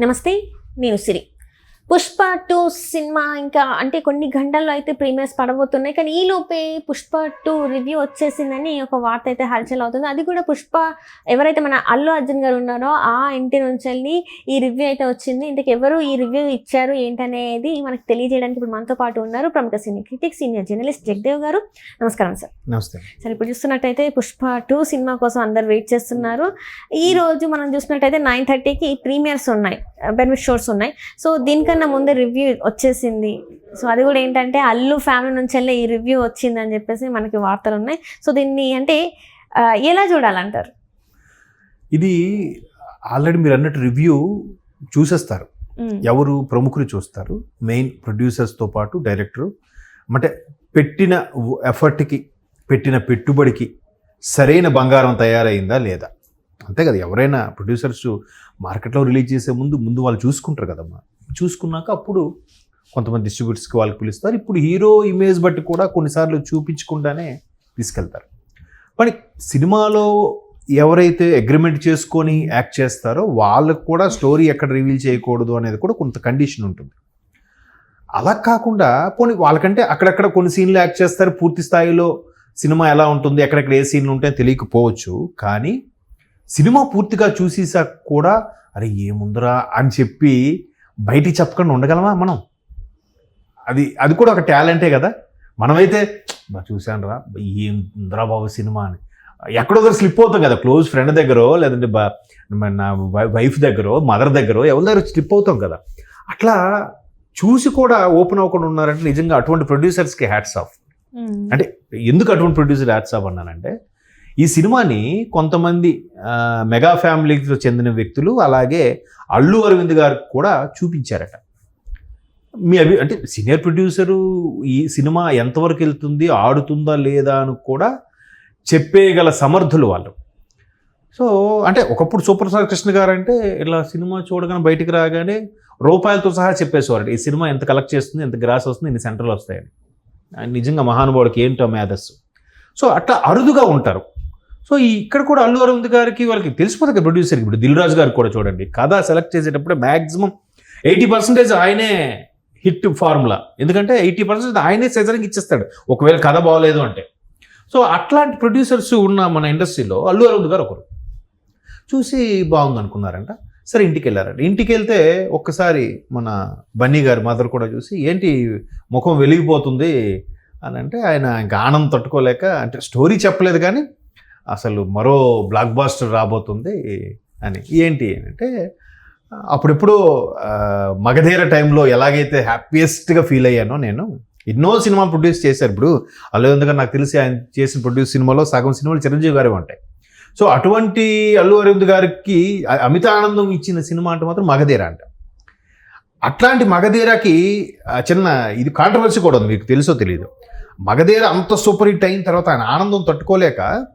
నమస్తే నేను సిరి. Pushpa two cinema ఇంకా అంటే కొన్ని గంటల్లో అయితే ప్రీమియర్స్ పడబోతున్నాయి. కానీ ఈ లోపే పుష్ప టూ రివ్యూ వచ్చేసిందని ఒక వార్త అయితే హల్చల్ అవుతుంది. అది కూడా పుష్ప ఎవరైతే మన అల్లు అర్జున్ గారు ఉన్నారో ఆ ఇంటి నుంచి వెళ్ళి ఈ రివ్యూ అయితే వచ్చింది. ఇంతకు ఎవరు ఈ రివ్యూ ఇచ్చారు ఏంటనేది మనకు తెలియజేయడానికి ఇప్పుడు మనతో పాటు ఉన్నారు ప్రముఖ cine critic senior journalist Jagadev garu. నమస్కారం సార్. నమస్తే. సరే ఇప్పుడు చూస్తున్నట్టయితే పుష్ప టూ సినిమా కోసం అందరు వెయిట్ చేస్తున్నారు. ఈ రోజు మనం చూసినట్టయితే నైన్ థర్టీకి ప్రీమియర్స్ ఉన్నాయి బెనిఫిట్ షోస్ ఉన్నాయి. సో దీనికన్నా ముందే రివ్యూ వచ్చేసింది. సో అది కూడా ఏంటంటే అల్లు ఫ్యామిలీ నుంచి వెళ్ళి ఈ రివ్యూ వచ్చింది అని చెప్పేసి మనకి వార్తలు ఉన్నాయి. సో దీన్ని అంటే ఎలా చూడాలంటారు? ఇది ఆల్రెడీ మీరు అన్నట్టు రివ్యూ చూసేస్తారు. ఎవరు ప్రముఖులు చూస్తారు. మెయిన్ ప్రొడ్యూసర్స్తో పాటు డైరెక్టరు అంటే పెట్టిన ఎఫర్ట్కి పెట్టిన పెట్టుబడికి సరైన బంగారం తయారైందా లేదా? అంతే కదా ఎవరైనా ప్రొడ్యూసర్స్ మార్కెట్లో రిలీజ్ చేసే ముందు ముందు వాళ్ళు చూసుకుంటారు కదమ్మా. చూసుకున్నాక అప్పుడు కొంతమంది డిస్ట్రిబ్యూటర్స్కి వాళ్ళకి పిలుస్తారు. ఇప్పుడు హీరో ఇమేజ్ బట్టి కూడా కొన్నిసార్లు చూపించకుండానే తీసుకెళ్తారు. మరి సినిమాలో ఎవరైతే అగ్రిమెంట్ చేసుకొని యాక్ట్ చేస్తారో వాళ్ళకు కూడా స్టోరీ ఎక్కడ రివీల్ చేయకూడదు అనేది కూడా కొంత కండిషన్ ఉంటుంది. అలా కాకుండా పోనీ వాళ్ళకంటే అక్కడక్కడ కొన్ని సీన్లు యాక్ట్ చేస్తారు. పూర్తి స్థాయిలో సినిమా ఎలా ఉంటుంది ఎక్కడెక్కడ ఏ సీన్లు ఉంటాయో తెలియకపోవచ్చు. కానీ సినిమా పూర్తిగా చూసేసాక కూడా అరే ఏముందరా అని చెప్పి బయటికి చెప్పకుండా ఉండగలమా మనం? అది అది కూడా ఒక టాలెంటే కదా. మనమైతే బా చూశాను రా ఏంద్రా బాబు సినిమా అని. ఎక్కడో దగ్గర స్లిప్ అవుతాం కదా క్లోజ్ ఫ్రెండ్ దగ్గర లేదంటే నా వైఫ్ దగ్గర మదర్ దగ్గర ఎవరి దగ్గర స్లిప్ అవుతాం కదా. అట్లా చూసి కూడా ఓపెన్ అవ్వకుండా ఉన్నారంటే నిజంగా అటువంటి ప్రొడ్యూసర్స్కి హ్యాట్స్ ఆఫ్ అంటే ఎందుకు అటువంటి ప్రొడ్యూసర్ హ్యాట్స్ ఆఫ్ అన్నానంటే ఈ సినిమాని కొంతమంది మెగా ఫ్యామిలీకి చెందిన వ్యక్తులు అలాగే అల్లు అరవింద్ గారు కూడా చూపించారట. మీ అభి అంటే సీనియర్ ప్రొడ్యూసరు ఈ సినిమా ఎంతవరకు వెళ్తుంది ఆడుతుందా లేదా అని కూడా చెప్పేయగల సమర్థులు వాళ్ళు. సో అంటే ఒకప్పుడు సూపర్ స్టార్ కృష్ణ గారు అంటే ఇలా సినిమా చూడగానే బయటికి రాగానే రూపాయలతో సహా చెప్పేసేవారు ఈ సినిమా ఎంత కలెక్ట్ చేస్తుంది ఎంత గ్రాస్ వస్తుంది ఇన్ని సెంటర్లు వస్తాయని. ఆయన నిజంగా మహానుభావుడికి ఏంటో మేధస్సు. సో అట్లా అరుదుగా ఉంటారు. సో ఈ ఇక్కడ కూడా అల్లు అరవింద్ గారికి వాళ్ళకి తెలిసిపోతుంది ప్రొడ్యూసర్కి ఇప్పుడు దిల్ రాజు గారికి కూడా చూడండి. కథ సెలెక్ట్ చేసేటప్పుడు మ్యాక్సిమం ఎయిటీ పర్సెంటేజ్ ఆయనే హిట్ ఫార్ములా ఎందుకంటే ఎయిటీ పర్సెంట్ ఆయనే సెజరింగ్ ఇచ్చేస్తాడు. ఒకవేళ కథ బాగోలేదు అంటే. సో అట్లాంటి ప్రొడ్యూసర్స్ ఉన్న మన ఇండస్ట్రీలో అల్లు అరవింద్ గారు ఒకరు. చూసి బాగుంది అనుకున్నారంట. సరే ఇంటికి వెళ్ళారంట. ఇంటికి వెళ్తే ఒక్కసారి మన బన్నీ గారి మదర్ కూడా చూసి ఏంటి ముఖం వెలిగిపోతుంది? అని అంటే ఆయన ఇంకా ఆనందం తట్టుకోలేక అంటే స్టోరీ చెప్పలేదు కానీ అసలు మరో బ్లాక్ బాస్టర్ రాబోతుంది అని. ఏంటి అంటే అప్పుడెప్పుడు మగధీర టైంలో ఎలాగైతే హ్యాపీయెస్ట్గా ఫీల్ అయ్యానో నేను ఎన్నో సినిమాలు ప్రొడ్యూస్ చేశారు. ఇప్పుడు అల్లు అరవింద్ గారు నాకు తెలిసి ఆయన చేసిన ప్రొడ్యూస్ సినిమాలో సగం సినిమాలు చిరంజీవి గారే ఉంటాయి. సో అటువంటి అల్లు అరవింద్ గారికి అ- అమిత ఆనందం ఇచ్చిన సినిమా అంటే మాత్రం మగధీర అంట. అట్లాంటి మగధీరకి చిన్న ఇది కాంట్రవర్సీ కూడా ఉంది. మీకు తెలుసో తెలియదు మగధీర అంత సూపర్ హిట్ అయిన తర్వాత ఆయన ఆనందం తట్టుకోలేక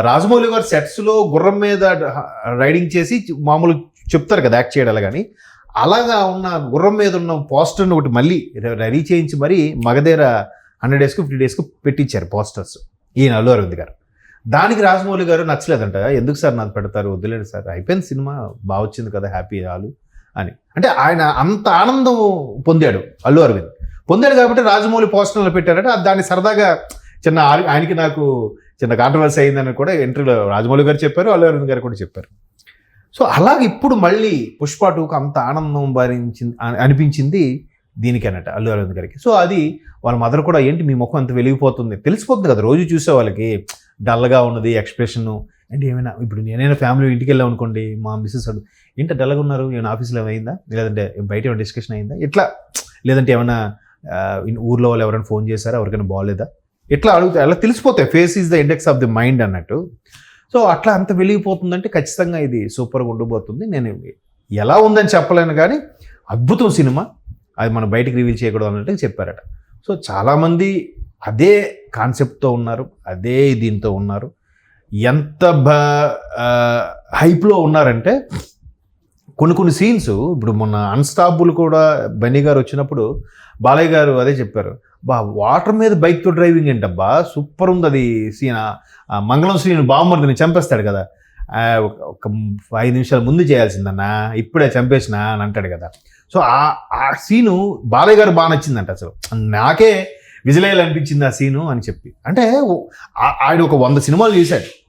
రాజమౌళి గారు సెట్స్లో గుర్రం మీద రైడింగ్ చేసి మామూలు చెప్తారు కదా యాక్ట్ చేయడాలి కానీ అలాగా ఉన్న గుర్రం మీద ఉన్న పోస్టర్ని ఒకటి మళ్ళీ రెడీ చేయించి మరీ మగధీర హండ్రెడ్ డేస్కి ఫిఫ్టీ డేస్కి పెట్టించారు పోస్టర్స్. ఈయన అల్లు అరవింద్ గారు. దానికి రాజమౌళి గారు నచ్చలేదంట ఎందుకు సార్ నాకు పెడతారు? వదిలేడు సార్ అయిపోయింది సినిమా బాగా వచ్చింది కదా హ్యాపీ చాలు అని. అంటే ఆయన అంత ఆనందం పొందాడు అల్లు అరవింద్. పొందాడు కాబట్టి రాజమౌళి పోస్టర్లో పెట్టారంటే దాన్ని సరదాగా చిన్న ఆయనకి నాకు చిన్న కాంట్రవర్సీ అయిందని కూడా ఎంట్రీలో రాజమౌళి గారు చెప్పారు అల్లు అరవింద్ గారు కూడా చెప్పారు. సో అలాగే ఇప్పుడు మళ్ళీ పుష్ప టూకు అంత ఆనందం భరించింది అని- అనిపించింది దీనికి అల్లు అరవింద్ గారికి. సో అది వాళ్ళ మదర్ కూడా ఏంటి మీ ముఖం అంత వెలిగిపోతుంది తెలిసిపోతుంది కదా రోజు చూసే వాళ్ళకి. డల్గా ఉన్నది ఎక్స్ప్రెషన్ అంటే ఏమైనా ఇప్పుడు నేనైనా ఫ్యామిలీ ఇంటికి వెళ్ళాం అనుకోండి మా మిస్సెస్ అడు ఏంటి డల్గా ఉన్నారు? ఏమైనా ఆఫీస్లో ఏమైందా లేదంటే బయట ఏమైనా డిస్కషన్ అయిందా? ఇట్లా లేదంటే ఏమైనా ఊర్లో వాళ్ళు ఎవరైనా ఫోన్ చేశారా? ఎవరికైనా బాగోలేదా ఇట్లా అడుగుతాయి అలా తెలిసిపోతాయి face is the index of the mind అన్నట్టు. సో అట్లా అంత వెలిగిపోతుందంటే ఖచ్చితంగా ఇది సూపర్గా ఉండిపోతుంది. నేను ఎలా ఉందని చెప్పలేను కానీ అద్భుతం సినిమా. అది మనం బయటకు రివీల్ చేయకూడదు అన్నట్టు చెప్పారట. సో చాలామంది అదే కాన్సెప్ట్తో ఉన్నారు అదే దీంతో ఉన్నారు. ఎంత బ హైప్లో ఉన్నారంటే కొన్ని కొన్ని సీన్స్ ఇప్పుడు మొన్న అన్స్టాపుల్ కూడా బన్నీ గారు వచ్చినప్పుడు బాలయ్య గారు అదే చెప్పారు. బా వాటర్ మీద బైక్తో డ్రైవింగ్ ఏంటబ్బా? సూపర్ ఉంది అది సీన్. మంగళం శ్రీని బామ్మర్దిని చంపేస్తాడు కదా. ఒక- ఐదు నిమిషాల ముందు చేయాల్సిందన్నా. ఇప్పుడే చంపేసిన అని అంటాడు కదా. సో ఆ ఆ సీను బాలయ్య గారు బాగా నచ్చిందంట అసలు. నాకే విజిలేయాలి అనిపించింది ఆ సీను అని చెప్పి. అంటే ఆయన ఒక వంద సినిమాలు చేశాడు.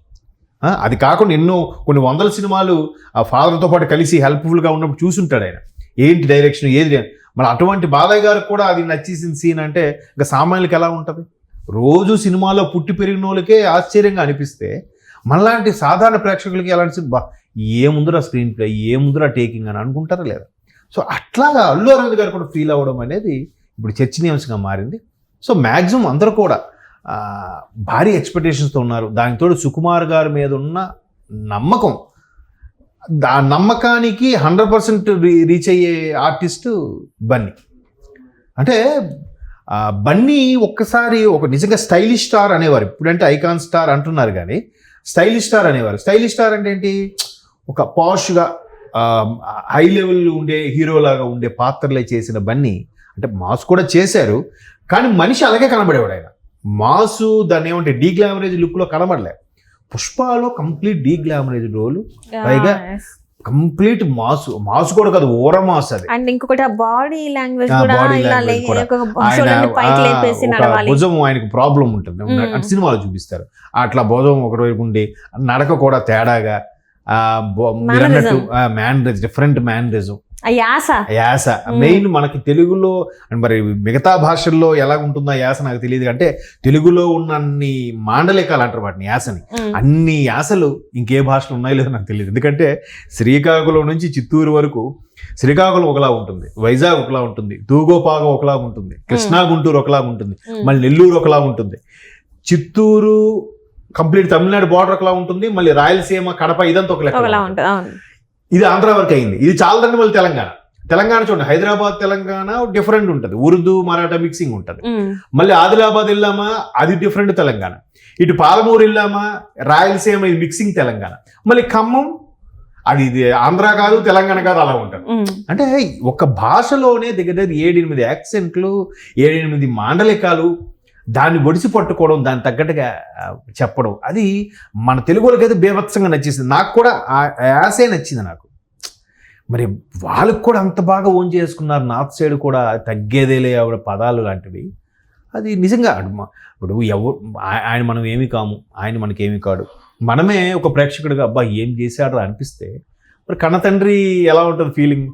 అది కాకుండా ఎన్నో కొన్ని వందల సినిమాలు ఆ ఫాదర్తో పాటు కలిసి హెల్ప్ఫుల్గా ఉన్నప్పుడు చూసుంటాడు ఆయన. ఏంటి డైరెక్షన్ ఏది మరి అటువంటి బాలయ్య గారికి కూడా అది నచ్చేసిన సీన్ అంటే ఇంకా సామాన్యులకి ఎలా ఉంటుంది? రోజు సినిమాలో పుట్టి పెరిగిన వాళ్ళకే ఆశ్చర్యంగా అనిపిస్తే మనలాంటి సాధారణ ప్రేక్షకులకి ఎలా అనిపిస్తుంది? బా ఏముందిరా స్క్రీన్ ప్లే ఏముందిరా టేకింగ్ అని అనుకుంటారా లేదా? సో అట్లాగా అల్లు అరవింద్ గారు కూడా ఫీల్ అవ్వడం అనేది ఇప్పుడు చర్చనీయాంశంగా మారింది. సో మ్యాక్సిమం అందరూ కూడా భారీ ఎక్స్పెక్టేషన్స్తో ఉన్నారు. దానితోడు సుకుమార్ గారి మీద ఉన్న నమ్మకం దా నమ్మకానికి హండ్రెడ్ పర్సెంట్ రీచ్ అయ్యే ఆర్టిస్టు బన్నీ. అంటే బన్నీ ఒక్కసారి ఒక నిజంగా స్టైలిష్ స్టార్ అనేవారు. ఇప్పుడంటే ఐకాన్ స్టార్ అంటున్నారు కానీ స్టైలిష్ స్టార్ అనేవారు. స్టైలిష్ స్టార్ అంటే ఏంటి? ఒక పాష్గా హై లెవెల్ ఉండే హీరోలాగా ఉండే పాత్రలే చేసిన బన్నీ. అంటే మాస్ కూడా చేశారు కానీ మనిషి అలాగే కనబడేవాడు ఆయన. మాసు దాన్ని ఏమంటే డీ గ్లామరేజ్ లుక్లో కనబడలేదు పుష్పలో కంప్లీట్ డీ గ్లామరేజ్ రోల్ పైగా కంప్లీట్ మాసు మాసు కూడా కాదు ఓర మాస్ అది. అండ్ ఇంకొకటి ఆ బాడీ లాంగ్వేజ్ భుజం ఆయనకు ప్రాబ్లం ఉంటుంది. మ్మ్. అంటే సినిమాలో చూపిస్తారు. అట్లా భుజం ఒకవైపు ఉండి నడక కూడా తేడాగా మీరు Mannerism. అన్నట్టు మ్యానరిజం డిఫరెంట్ మ్యానరిజం యాస. యాస. మెయిన్ మనకి తెలుగులో మరి మిగతా భాషల్లో ఎలా ఉంటుందో ఆ యాస నాకు తెలియదు. అంటే తెలుగులో ఉన్న అన్ని మాండలికాలు అంటారు వాటిని యాసని. అన్ని యాసలు ఇంకే భాషలు ఉన్నాయో లేదో నాకు తెలియదు. ఎందుకంటే శ్రీకాకుళం నుంచి చిత్తూరు వరకు శ్రీకాకుళం ఒకలా ఉంటుంది వైజాగ్ ఒకలా ఉంటుంది తూగోపాగం ఒకలా ఉంటుంది కృష్ణా గుంటూరు ఒకలా ఉంటుంది. మళ్ళీ నెల్లూరు ఒకలా ఉంటుంది. చిత్తూరు కంప్లీట్ తమిళనాడు బార్డర్ ఒకలా ఉంటుంది మళ్ళీ రాయలసీమ కడప ఇదంతా ఒక లెక్క ఒకలా ఉంటుంది. ఇది ఆంధ్ర వరకు అయింది. ఇది చాలదండి మళ్ళీ తెలంగాణ. తెలంగాణ చూడండి హైదరాబాద్ తెలంగాణ డిఫరెంట్ ఉంటుంది. ఉర్దూ మరాఠా మిక్సింగ్ ఉంటుంది. మళ్ళీ ఆదిలాబాద్ వెళ్ళామా? అది డిఫరెంట్ తెలంగాణ. ఇటు పాలమూరు వెళ్ళామా? రాయలసీమ ఇది మిక్సింగ్ తెలంగాణ. మళ్ళీ ఖమ్మం అది ఇది ఆంధ్ర కాదు తెలంగాణ కాదు అలా ఉంటుంది. అంటే ఒక భాషలోనే దగ్గర దగ్గర ఏడెనిమిది యాక్సెంట్లు ఏడెనిమిది మాండలికాలు దాన్ని ఒడిసి పట్టుకోవడం దాని తగ్గట్టుగా చెప్పడం. అది మన తెలుగు బీభత్సంగా నచ్చేసింది. నాకు కూడా ఆ యాసే నచ్చింది నాకు. మరి వాళ్ళకు కూడా అంత బాగా ఓన్ చేసుకున్నారు నార్త్ సైడ్ కూడా తగ్గేదేలే ఆవిడ పదాలు లాంటివి. అది నిజంగా ఇప్పుడు ఎవరు ఆయన మనం ఏమి కాము ఆయన మనకేమి కాడు. మనమే ఒక ప్రేక్షకుడిగా అబ్బా ఏం చేశాడో అనిపిస్తే మరి కన్న తండ్రి ఎలా ఉంటుంది ఫీలింగ్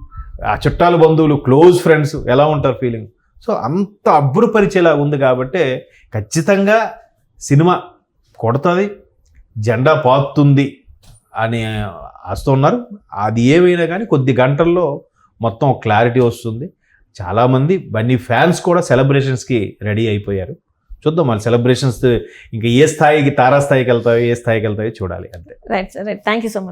ఆ చుట్టాలు బంధువులు క్లోజ్ ఫ్రెండ్స్ ఎలా ఉంటారు ఫీలింగ్ సో అంత అబ్బురపరిచేలా ఉంది కాబట్టి ఖచ్చితంగా సినిమా కొడుతుంది జెండా పాతుంది అని వస్తున్నారు అది ఏమైనా కానీ కొద్ది గంటల్లో మొత్తం క్లారిటీ వస్తుంది. చాలామంది బన్నీ ఫ్యాన్స్ కూడా సెలబ్రేషన్స్కి రెడీ అయిపోయారు. చూద్దాం మన సెలబ్రేషన్స్ ఇంకా ఏ స్థాయికి తారాస్థాయికి వెళ్తాయో ఏ స్థాయికి వెళ్తాయో చూడాలి అంతే. Right sir right thank you so much